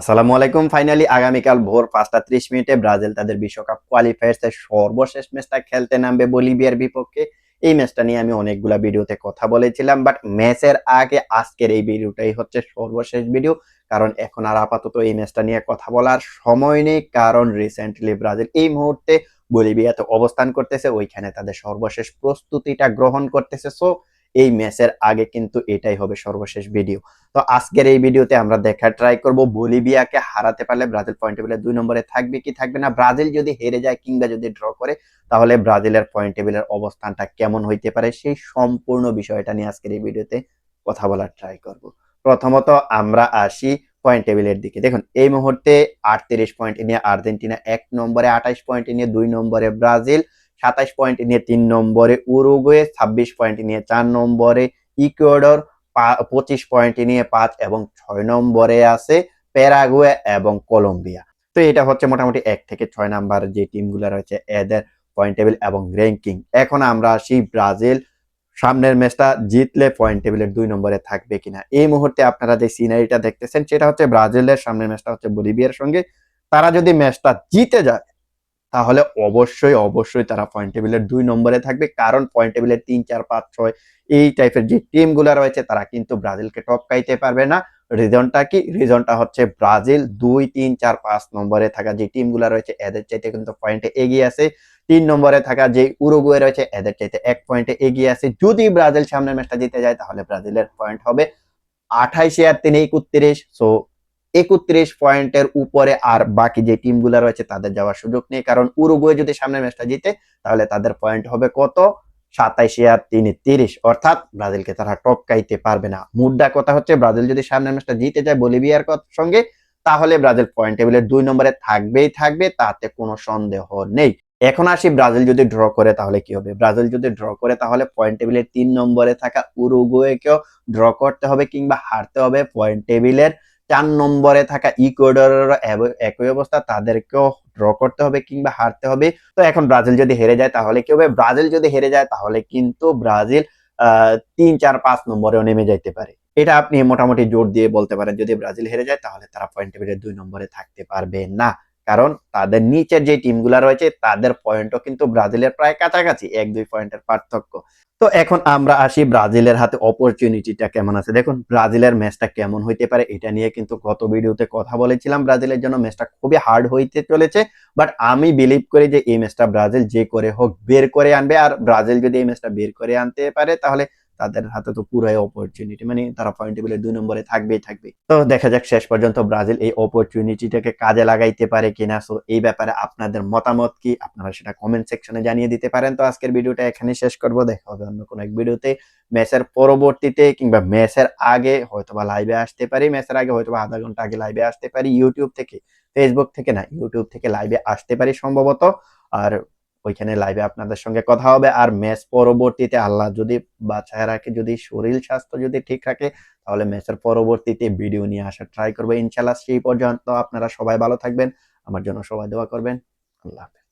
আসসালামু আলাইকুম। ফাইনালি আগামীকাল ভোর পাঁচটা ত্রিশ মিনিটে ব্রাজিল তাদের বিশ্বকাপ কোয়ালিফায়ার্স এর সর্বশেষ ম্যাচটা খেলতে নামবে বলিভিয়ার বিপক্ষে। এই ম্যাচটা নিয়ে আমি অনেকগুলা ভিডিওতে কথা বলেছিলাম বাট ম্যাচের আগে আজকের এই ভিডিওটাই হচ্ছে সর্বশেষ ভিডিও কারণ এখন আর আপাতত এই ম্যাচটা নিয়ে কথা বলার সময় নেই, কারণ রিসেন্টলি ব্রাজিল এই মুহূর্তে বলিভিয়াতে অবস্থান করতেছে, ওইখানে তাদের সর্বশেষ প্রস্তুতিটা গ্রহণ করতেছে। সো এই ম্যাচের আগে কিন্তু এটাই হবে সর্বশেষ ভিডিও তো আজকের এই ভিডিওতে আমরা দেখা ট্রাই করব বলিভিয়াকে হারাতে পারলে ব্রাজিল পয়েন্ট টেবিলের দুই নম্বরে থাকবে কি থাকবে না। ব্রাজিল যদি হেরে যায় কিংবা যদি ড্র করে, তাহলে ব্রাজিলের পয়েন্ট টেবিলের অবস্থানটা কেমন হইতে পারে সেই সম্পূর্ণ বিষয়টা নিয়ে আজকের এই ভিডিওতে কথা বলার ট্রাই করব। প্রথমত আমরা আসি পয়েন্ট টেবিলের দিকে। দেখুন, এই মুহূর্তে আটত্রিশ পয়েন্ট নিয়ে আর্জেন্টিনা এক নম্বরে আঠাইশ পয়েন্ট নিয়ে দুই নম্বরে ব্রাজিল। সাতাইশ পয়েন্ট নিয়ে তিন নম্বরে উরুগুয়ে, ছাব্বিশ পয়েন্ট নিয়ে চার নম্বরে ইকুয়েডর পঁচিশ পয়েন্ট নিয়ে পাঁচ এবং ছয় নম্বরে আছে প্যারাগুয়ে এবং কলম্বিয়া। তো এটা হচ্ছে মোটামুটি এক থেকে ছয় নাম্বার যে টিমগুলো রয়েছে এদের পয়েন্ট টেবিল এবং র্যাঙ্কিং এখন আমরা আসি ব্রাজিল। সামনের ম্যাচটা জিতলে পয়েন্ট টেবিলের দুই নম্বরে থাকবে কিনা। এই মুহূর্তে আপনারা যে সিনারিটা দেখতেছেন, সেটা হচ্ছে ব্রাজিলের সামনের ম্যাচটা হচ্ছে বলিভিয়ার সঙ্গে। তারা যদি ম্যাচটা জিতে যায় তাহলে অবশ্যই অবশ্যই তারা পয়েন্ট টেবিলের দুই নম্বরে থাকবে। কারণ পয়েন্ট টেবিলের তিন, চার, পাঁচ, ছয় এই টাইপের যে টিমগুলো রয়েছে, তারা কিন্তু ব্রাজিলকে টপকাইতে পারবে না। রিজনটা কি? রিজনটা হচ্ছে ব্রাজিল দুই, তিন, চার, পাঁচ নম্বরে থাকা যে টিমগুলো রয়েছে, এদের চাইতে কিন্তু পয়েন্টে এগিয়ে আছে। তিন নম্বরে থাকা যে উরুগুয়ে রয়েছে, এদের চাইতে এক পয়েন্টে এগিয়ে আছে। যদি ব্রাজিল সামনের ম্যাচটা জিতে যায়, তাহলে ব্রাজিলের পয়েন্ট হবে আঠাইশে আর তিন একত্রিশ। সো একত্রিশ পয়েন্টের উপরে আর বাকি যে টিমগুলো রয়েছে তাদের যাওয়ার সুযোগ নেই। কারণ উরুগুয়ে যদি সামনের ম্যাচটা জিতে, তাহলে তাদের পয়েন্ট হবে কত? সাতাইশে আর তিনে তিরিশ। অর্থাৎ ব্রাজিলকে তারা টপকাইতে পারবে না। মুদ্রা কথা হচ্ছে, ব্রাজিল যদি সামনের ম্যাচটা জিতে যায় বলিভিয়ার সঙ্গে, তাহলে ব্রাজিল পয়েন্ট টেবিলের দুই নম্বরে থাকবেই থাকবে, তাতে কোনো সন্দেহ নেই। এখন আসি ব্রাজিল যদি ড্র করে, তাহলে কি হবে? ব্রাজিল যদি ড্র করে, তাহলে পয়েন্ট টেবিলের তিন নম্বরে থাকা উরুগুয়েকেও ড্র করতে হবে কিংবা হারতে হবে। পয়েন্ট টেবিলের চার নম্বরে থাকা ইকুয়েডরের একই অবস্থা, তাদেরকেও ড্র করতে হবে কিংবা হারতে হবে। তো এখন ব্রাজিল যদি হেরে যায় তাহলে কি হবে? ব্রাজিল যদি হেরে যায় তাহলে কিন্তু ব্রাজিল তিন, চার, পাঁচ নম্বরেও নেমে যাইতে পারে। এটা আপনি মোটামুটি জোর দিয়ে বলতে পারেন। যদি ব্রাজিল হেরে যায় তাহলে তারা পয়েন্ট টেবিলের দুই নম্বরে থাকতে পারবে না। কারণ তাদের নিচের যে টিমগুলা রয়েছে, তাদের পয়েন্টও কিন্তু ব্রাজিলের প্রায় কাছাকাছি, এক দুই পয়েন্টের পার্থক্য। তো এখন আমরা আসি ব্রাজিলের হাতে অপরচুনিটিটা কেমন আছে। দেখুন, ব্রাজিলের ম্যাচটা কেমন হইতে পারে এটা নিয়ে কিন্তু গত ভিডিওতে কথা বলেছিলাম। ব্রাজিলের জন্য ম্যাচটা খুবই হার্ড হইতে চলেছে বাট আমি বিলিভ করি যে এই ম্যাচটা ব্রাজিল যে করে হোক বের করে আনবে। আর ব্রাজিল যদি এই ম্যাচটা বের করে আনতে পারে, তাহলে তাদের হাতে তো পুরাই অপরচুনিটি মানে তারা পয়েন্ট টেবিলের দুই নম্বরে থাকবেই থাকবে তো দেখা যাক শেষ পর্যন্ত ব্রাজিল এই অপরচুনিটিটাকে কাজে লাগাইতে পারে কিনা। সো এই ব্যাপারে আপনাদের মতামত কি? আপনারা সেটা কমেন্ট সেকশনে জানিয়ে দিতে পারেন। তো আজকের ভিডিওটা এখানে শেষ করব। দেখা হবে অন্য কোনো এক ভিডিওতে। ম্যাচের পরবর্তীতে কিংবা ম্যাচের আগে হয়তোবা লাইভে আসতে পারি। ম্যাচের আগে হয়তোবা আধা ঘণ্টা আগে লাইভে আসতে পারি। ইউটিউব থেকে ফেসবুক থেকে না ইউটিউব থেকে লাইভে আসতে পারি সম্ভবত। আর ওইখানে লাইভে আপনাদের সঙ্গে কথা হবে। আর ম্যাচ পরবর্তীতে আল্লাহ যদি বাছায় রাখে, যদি শরীর স্বাস্থ্য যদি ঠিক রাখে, তাহলে ম্যাচের পরবর্তীতে ভিডিও নিয়ে আসার ট্রাই করবে ইনশাল্লাহ সেই পর্যন্ত আপনারা সবাই ভালো থাকবেন। আমার জন্য সবাই দোয়া করবেন। আল্লাহ হাফেজ।